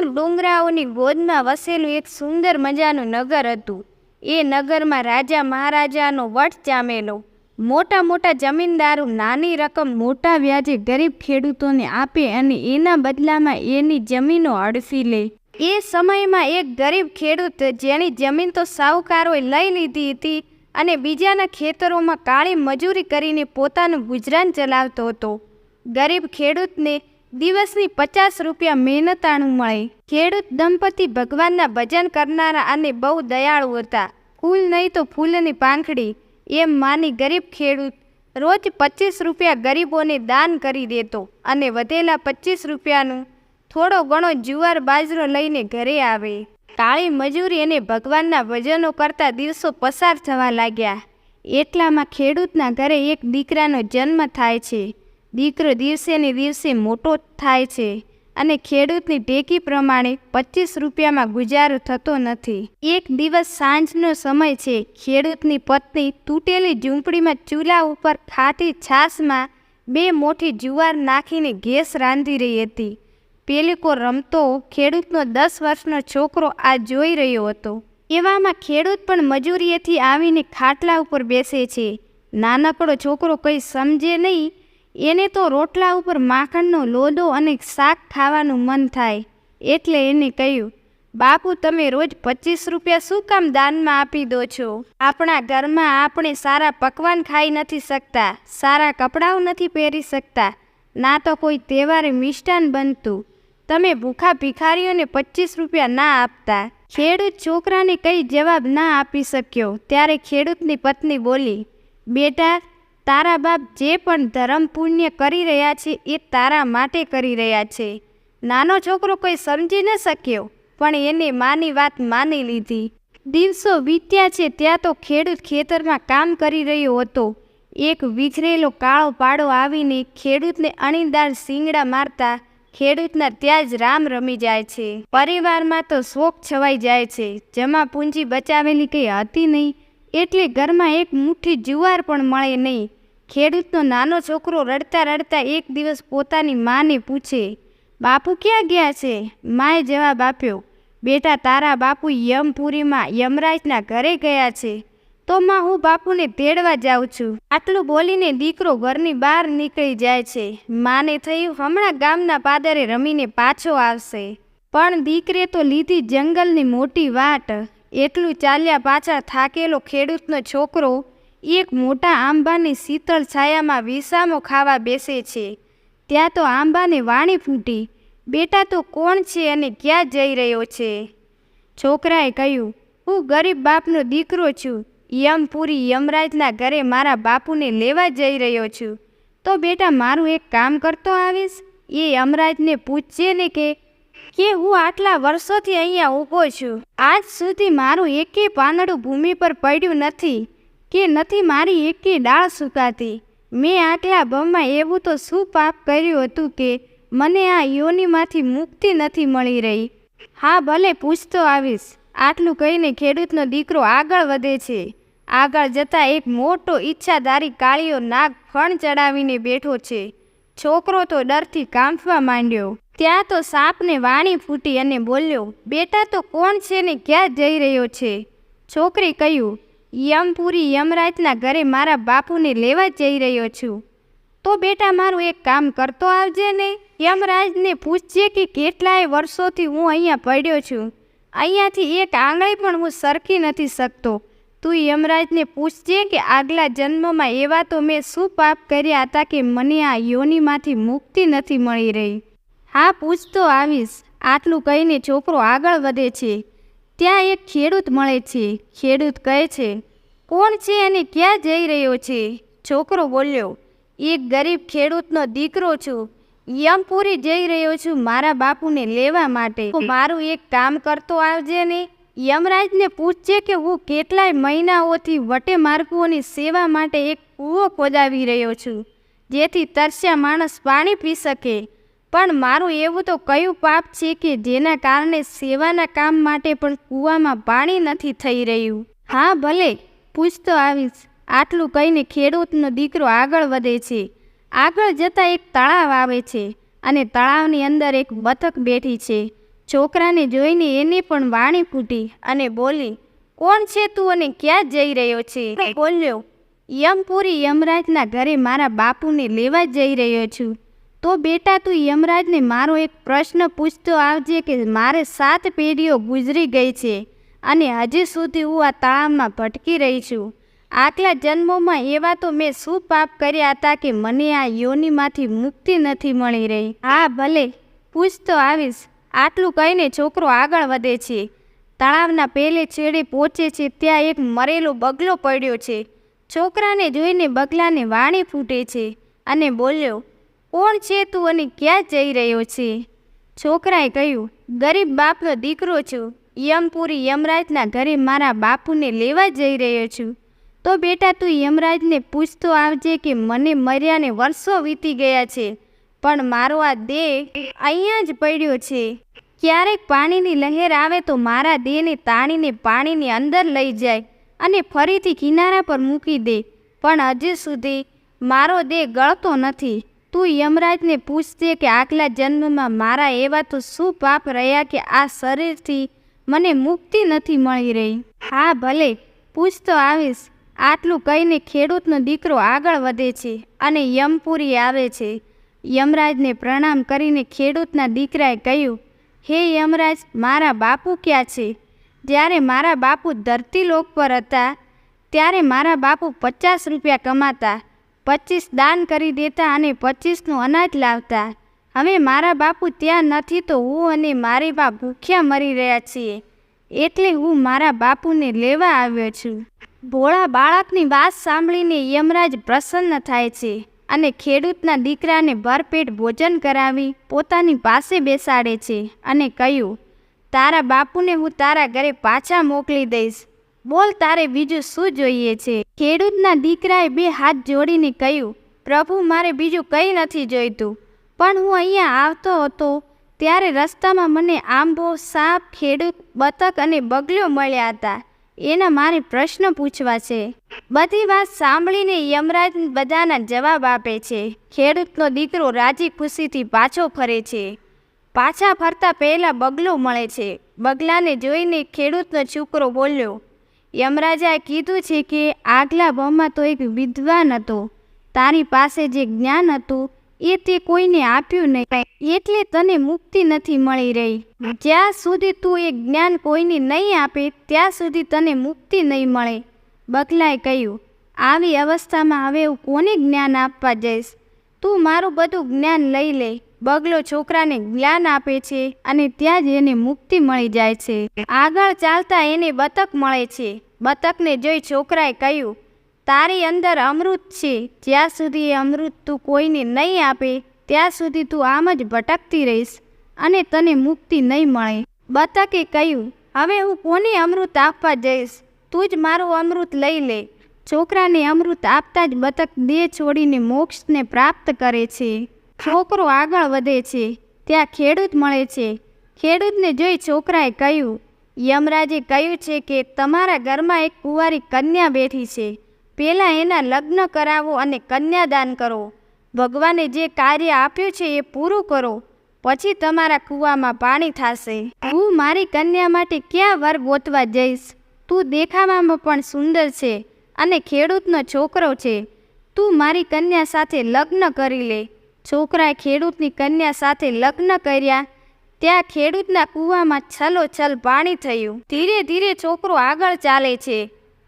દૂર ડુંગરાઓની ગોદમાં વસેલું એક સુંદર મજાનું નગર હતું. એ નગરમાં રાજા મહારાજાનો વટ જામેલો. મોટા મોટા જમીનદારો નાની રકમ મોટા વ્યાજે ગરીબ ખેડૂતોને આપે અને એના બદલામાં એની જમીનો અડસી લે. એ સમયમાં એક ગરીબ ખેડૂત જેની જમીન તો સાહુકારોએ લઈ લીધી હતી અને બીજાના ખેતરોમાં કાળી મજૂરી કરીને પોતાનું ગુજરાન ચલાવતો હતો. ગરીબ ખેડૂતને દિવસની પચાસ રૂપિયા મહેનતાણું મળે. ખેડૂત દંપતી ભગવાનના ભજન કરનારા અને બહુ દયાળુ હતા. ફૂલ નહીં તો ફૂલની પાંખડી. એમ માની ગરીબ ખેડૂત રોજ પચીસ રૂપિયા ગરીબોને દાન કરી દેતો અને વધેલા પચીસ રૂપિયાનું થોડો ઘણો જુવાર બાજરો લઈને ઘરે આવે. કાળી મજૂરી અને ભગવાનના ભજનો કરતા દિવસો પસાર થવા લાગ્યા. એટલામાં ખેડૂતના ઘરે એક દીકરાનો જન્મ થાય છે. દીકરો દિવસે ને દિવસે મોટો થાય છે અને ખેડૂતની ટેકી પ્રમાણે પચીસ રૂપિયામાં ગુજારો થતો નથી. એક દિવસ સાંજનો સમય છે, ખેડૂતની પત્ની તૂટેલી ઝૂંપડીમાં ચૂલા ઉપર ખાટી છાશમાં બે મોટી જુવાર નાખીને ગેસ રાંધી રહી હતી. પેલીકો રમતો, ખેડૂતનો દસ વર્ષનો છોકરો આ જોઈ રહ્યો હતો. એવામાં ખેડૂત પણ મજૂરીએથી આવીને ખાટલા ઉપર બેસે છે. નાનકડો છોકરો કંઈ સમજે નહીં એને તો રોટલા ઉપર માખણનો લોદો અને શાક ખાવાનું મન થાય, એટલે એને કહ્યું, બાપુ, તમે રોજ પચીસ રૂપિયા શું કામ દાનમાં આપી દો છો? આપણા ઘરમાં આપણે સારા પકવાન ખાઈ નથી શકતા, સારા કપડાઓ નથી પહેરી શકતા, ના તો કોઈ તહેવારે મિષ્ટાન બનતું. તમે ભૂખા ભિખારીઓને પચીસ રૂપિયા ના આપતા. ખેડૂત છોકરાને કંઈ જવાબ ના આપી શક્યો, ત્યારે ખેડૂતની પત્ની બોલી, બેટા તારા બાપ જે પણ ધર્મ પુણ્ય કરી રહ્યા છે એ તારા માટે કરી રહ્યા છે. નાનો છોકરો કોઈ સમજી ન શક્યો, પણ એને માની વાત માની લીધી. દિવસો વીત્યા છે ત્યાં તો ખેડૂત ખેતરમાં કામ કરી રહ્યો હતો. એક વિખરેલો કાળો પાડો આવીને ખેડૂતને અણીદાર શીંગડા મારતા ખેડૂતના ત્યાં જ રામ રમી જાય છે. પરિવારમાં તો શોક છવાઈ જાય છે. જમા પૂંજી બચાવેલી કંઈ હતી નહીં. એટલે ઘરમાં એક મુઠ્ઠી જુવાર પણ મળે નહીં. ખેડૂતનો નાનો છોકરો રડતા રડતા એક દિવસ પોતાની માને પૂછે, બાપુ ક્યાં ગયા છે? માએ જવાબ આપ્યો, બેટા, તારા બાપુ યમપુરીમાં યમરાજના ઘરે ગયા છે. તો માં, હું બાપુને તેડવા જાઉં છું. આટલું બોલીને દીકરો ઘરની બહાર નીકળી જાય છે. માને થયું, હમણાં ગામના પાદરે રમીને પાછો આવશે. પણ દીકરે તો લીધી જંગલની મોટી વાટ. એટલું ચાલ્યા પાછા થાકેલો ખેડૂતનો છોકરો એક મોટા આંબાની શીતળ છાયામાં વિસામો ખાવા બેસે છે. ત્યાં તો આંબાને વાણી ફૂટી, બેટા, તો કોણ છે અને ક્યાં જઈ રહ્યો છે? છોકરાએ કહ્યું, હું ગરીબ બાપનો દીકરો છું. યમપુરી યમરાજના ઘરે મારા બાપુને લેવા જઈ રહ્યો છું. તો બેટા, મારું એક કામ કરતો આવીશ? એ યમરાજને પૂછજે ને કે કે હું આટલા વર્ષોથી અહીંયા ઊભો છું? આજ સુધી મારું એકે પાનડું ભૂમિ પર પડ્યું નથી. કે નથી મારી એકે ડાળ સુકાતી? મેં આટલા ભમમાં એવું તો શું પાપ કર્યું હતું કે મને આ યોનિમાંથી મુક્તિ નથી મળી રહી? હા, ભલે પૂછતો આવીશ. આટલું કહીને ખેડૂતનો દીકરો આગળ વધે છે. આગળ જતાં એક મોટો ઈચ્છાધારી કાળીયો નાગ ફણ ચડાવીને બેઠો છે. છોકરો તો ડરથી કાંપવા માંડ્યો. ત્યાં તો સાપને વાણી ફૂટી અને બોલ્યો, બેટા, તો કોણ છે ને ક્યાં જઈ રહ્યો છે? છોકરી કહ્યું યમપુરી યમરાજના ઘરે મારા બાપુને લેવા જઈ રહ્યો છું. તો બેટા, મારું એક કામ કરતો આવજે ને. યમરાજને પૂછજે કે કેટલાય વર્ષોથી હું અહીંયા પડ્યો છું. અહીંયાથી એક આંગળી પણ હું સરખી નથી શકતો. તું યમરાજને પૂછજે કે આગલા જન્મમાં એવા તો મેં શું પાપ કર્યા હતા કે મને આ યોનિમાંથી મુક્તિ નથી મળી રહી. હા, પૂછતો આવીશ. આટલું કહીને છોકરો આગળ વધે છે. ત્યાં એક ખેડૂત મળે છે. ખેડૂત કહે છે, કોણ છે અને ક્યાં જઈ રહ્યો છે? છોકરો બોલ્યો, એક ગરીબ ખેડૂતનો દીકરો છું. યમપુરી જઈ રહ્યો છું મારા બાપુને લેવા માટે. મારું એક કામ કરતો આવજે ને. યમરાજને પૂછજે કે હું કેટલાય મહિનાઓથી વટે માર્ગુઓની સેવા માટે એક કૂવો ખોદાવી રહ્યો છું, જેથી તરસ્યા માણસ પાણી પી શકે. પણ મારું એવું તો કયું પાપ છે કે જેના કારણે સેવાના કામ માટે પણ કૂવામાં પાણી નથી થઈ રહ્યું? હા, ભલે. પૂછતો આવીશ. આટલું કહીને ખેડૂતનો દીકરો આગળ વધે છે. આગળ જતાં એક તળાવ આવે છે અને તળાવની અંદર એક બતક બેઠી છે. છોકરાને જોઈને એને પણ વાણી ફૂટી અને બોલી, કોણ છે તું અને ક્યાં જઈ રહ્યો છે? બોલ્યો, યમપુરી યમરાજના ઘરે મારા બાપુને લેવા જઈ રહ્યો છું. તો બેટા તું યમરાજને મારો એક પ્રશ્ન પૂછતો આવજે કે મારે સાત પેઢીઓ ગુજરી ગઈ છે અને હજી સુધી હું આ તળાવમાં ભટકી રહી છું. આટલા જન્મોમાં એવા તો મેં શું પાપ કર્યા હતા કે મને આ યોનિમાંથી મુક્તિ નથી મળી રહી. હા, ભલે પૂછતો આવીશ. આટલું કહીને છોકરો આગળ વધે છે. તળાવના પહેલે છેડે પહોંચે છે ત્યાં એક મરેલો બગલો પડ્યો છે. છોકરાને જોઈને બગલાને વાણી ફૂટે છે અને બોલ્યો કોણ છે તું અને ક્યાં જઈ રહ્યો છે? છોકરાએ કહ્યું, ગરીબ બાપનો દીકરો છું. યમપુરી યમરાજના ઘરે મારા બાપુને લેવા જઈ રહ્યો છું. તો બેટા, તું યમરાજને પૂછતો આવજે કે મને મર્યાને વર્ષો વીતી ગયા છે, પણ મારો આ દેહ અહીંયા જ પડ્યો છે. ક્યારેક પાણીની લહેર આવે તો મારા દેહને તાણીને પાણીની અંદર લઈ જાય અને ફરીથી કિનારા પર મૂકી દે. પણ હજી સુધી મારો દેહ ગળતો નથી. તું યમરાજને પૂછજે કે આગલા જન્મમાં મારા એવા તો શું પાપ રહ્યા કે આ શરીરથી મને મુક્તિ નથી મળી રહી? હા, ભલે. પૂછતો આવીશ. આટલું કહીને ખેડૂતનો દીકરો આગળ વધે છે અને યમપુરી આવે છે. યમરાજને પ્રણામ કરીને ખેડૂતના દીકરાએ કહ્યું, હે યમરાજ, મારા બાપુ ક્યાં છે? જ્યારે મારા બાપુ ધરતીલોક પર હતા, ત્યારે મારા બાપુ પચાસ રૂપિયા કમાતા. પચીસ દાન કરી દેતા અને પચીસનું અનાજ લાવતા. હવે મારા બાપુ ત્યાં નથી તો હું અને મારી બા ભૂખ્યા મરી રહ્યા છીએ. એટલે હું મારા બાપુને લેવા આવ્યો છું. ભોળા બાળકની વાત સાંભળીને યમરાજ પ્રસન્ન થાય છે અને ખેડૂતના દીકરાને ભરપેટ ભોજન કરાવી પોતાની પાસે બેસાડે છે અને કહ્યું, તારા બાપુને હું તારા ઘરે પાછા મોકલી દઈશ. બોલ તારે બીજું શું જોઈએ છે? ખેડૂતના દીકરાએ બે હાથ જોડીને કહ્યું, પ્રભુ, મારે બીજું કંઈ નથી જોઈતું. પણ હું અહીંયા આવતો હતો ત્યારે રસ્તામાં મને આંબો, સાપ, ખેડૂત, બતક અને બગલો મળ્યા હતા. એના મારે પ્રશ્ન પૂછવા છે. બધી વાત સાંભળીને યમરાજ બધાના જવાબ આપે છે. ખેડૂતનો દીકરો રાજી ખુશીથી પાછો ફરે છે. પાછા ફરતા પહેલાં બગલો મળે છે. બગલાને જોઈને ખેડૂતનો છોકરો બોલ્યો યમરાજાએ કીધું છે કે આગલા ભાવમાં તો એક વિદ્વાન હતો. તારી પાસે જે જ્ઞાન હતું, એ તે કોઈને આપ્યું નહીં. એટલે તને મુક્તિ નથી મળી રહી. જ્યાં સુધી તું એ જ્ઞાન કોઈને નહીં આપે, ત્યાં સુધી તને મુક્તિ નહીં મળે. બકલાએ કહ્યું, આવી અવસ્થામાં હવે હું કોને જ્ઞાન આપવા જઈશ? તું મારું બધું જ્ઞાન લઈ લે. બગલો છોકરાને જ્ઞાન આપે છે અને ત્યાં જ એને મુક્તિ મળી જાય છે. આગળ ચાલતા એને બતક મળે છે. બતકને જોઈ છોકરાએ કહ્યું, તારી અંદર અમૃત છે. જ્યાં સુધી એ અમૃત તું કોઈને નહીં આપે, ત્યાં સુધી તું આમ જ ભટકતી રહીશ અને તને મુક્તિ નહીં મળે. બતકે કહ્યું, હવે હું કોને અમૃત આપવા જઈશ? તું જ મારું અમૃત લઈ લે. છોકરાને અમૃત આપતા જ બતક દેહ છોડીને મોક્ષને પ્રાપ્ત કરે છે. છોકરો આગળ વધે છે, ત્યાં ખેડૂત મળે છે. ખેડૂતને જોઈ છોકરાએ કહ્યું, યમરાજે કહ્યું છે કે તમારા ઘરમાં એક કુંવારી કન્યા બેઠી છે. પહેલાં એના લગ્ન કરાવો અને કન્યાદાન કરો. ભગવાને જે કાર્ય આપ્યું છે એ પૂરું કરો. પછી તમારા કૂવામાં પાણી થશે. હું મારી કન્યા માટે ક્યાં વર ગોતવા જઈશ? તું દેખાવામાં પણ સુંદર છે અને ખેડૂતનો છોકરો છે. તું મારી કન્યા સાથે લગ્ન કરી લે. છોકરાએ ખેડૂતની કન્યા સાથે લગ્ન કર્યા, ત્યાં ખેડૂતના કૂવામાં છલોછલ પાણી થયું. ધીરે ધીરે છોકરો આગળ ચાલે છે,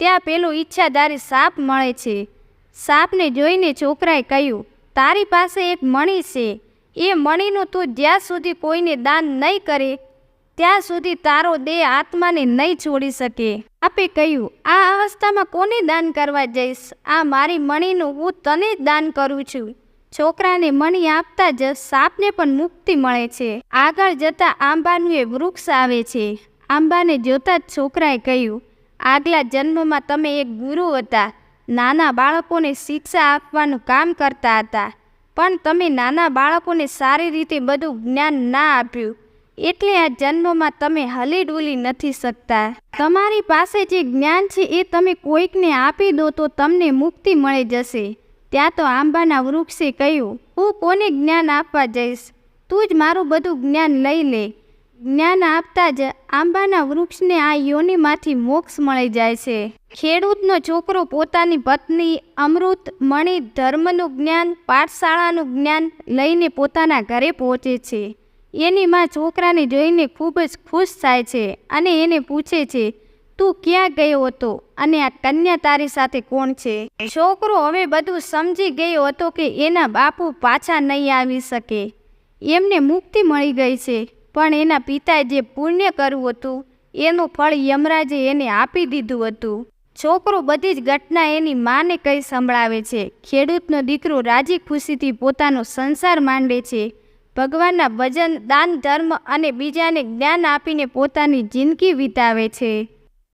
ત્યાં પેલું ઈચ્છાધારી સાપ મળે છે. સાપને જોઈને છોકરાએ કહ્યું, તારી પાસે એક મણી છે, એ મણીનું તું જ્યાં સુધી કોઈને દાન નહીં કરે, ત્યાં સુધી તારો દેહ આત્માને નહીં છોડી શકે. આપે કહ્યું, આ અવસ્થામાં કોને દાન કરવા જઈશ? આ મારી મણીનું હું તને જ દાન કરું છું. છોકરાને મણી આપતા જ સાપને પણ મુક્તિ મળે છે. આગળ જતા આંબાનું એ વૃક્ષ આવે છે. આંબાને જોતા જ છોકરાએ કહ્યું, આગલા જન્મમાં તમે એક ગુરુ હતા. નાના બાળકોને શિક્ષા આપવાનું કામ કરતા હતા. પણ તમે નાના બાળકોને સારી રીતે બધું જ્ઞાન ના આપ્યું. એટલે આ જન્મમાં તમે હલી ડુલી નથી શકતા. તમારી પાસે જે જ્ઞાન છે એ તમે કોઈકને આપી દો તો તમને મુક્તિ મળી જશે. ત્યાં તો આંબાના વૃક્ષે કહ્યું, હું કોને જ્ઞાન આપવા જઈશ? તું જ મારું બધું જ્ઞાન લઈ લે. જ્ઞાન આપતા જ આંબાના વૃક્ષને આ યોનિમાંથી મોક્ષ મળી જાય છે. ખેડૂતનો છોકરો પોતાની પત્ની અમૃત, મણિ, ધર્મનું જ્ઞાન, પાઠશાળાનું જ્ઞાન લઈને પોતાના ઘરે પહોંચે છે. એની માં છોકરાને જોઈને ખૂબ જ ખુશ થાય છે અને એને પૂછે છે તું ક્યાં ગયો હતો? અને આ કન્યા તારી સાથે કોણ છે? છોકરો હવે બધું સમજી ગયો હતો કે એના બાપુ પાછા નહીં આવી શકે. એમને મુક્તિ મળી ગઈ છે, પણ એના પિતાએ જે પુણ્ય કર્યું હતું, એનું ફળ યમરાજે એને આપી દીધું હતું. છોકરો બધી જ ઘટના એની માને કહી સંભળાવે છે. ખેડૂતનો દીકરો રાજી ખુશીથી પોતાનો સંસાર માંડે છે. ભગવાનના ભજન, દાન, ધર્મ અને બીજાને જ્ઞાન આપીને પોતાની જિંદગી વિતાવે છે.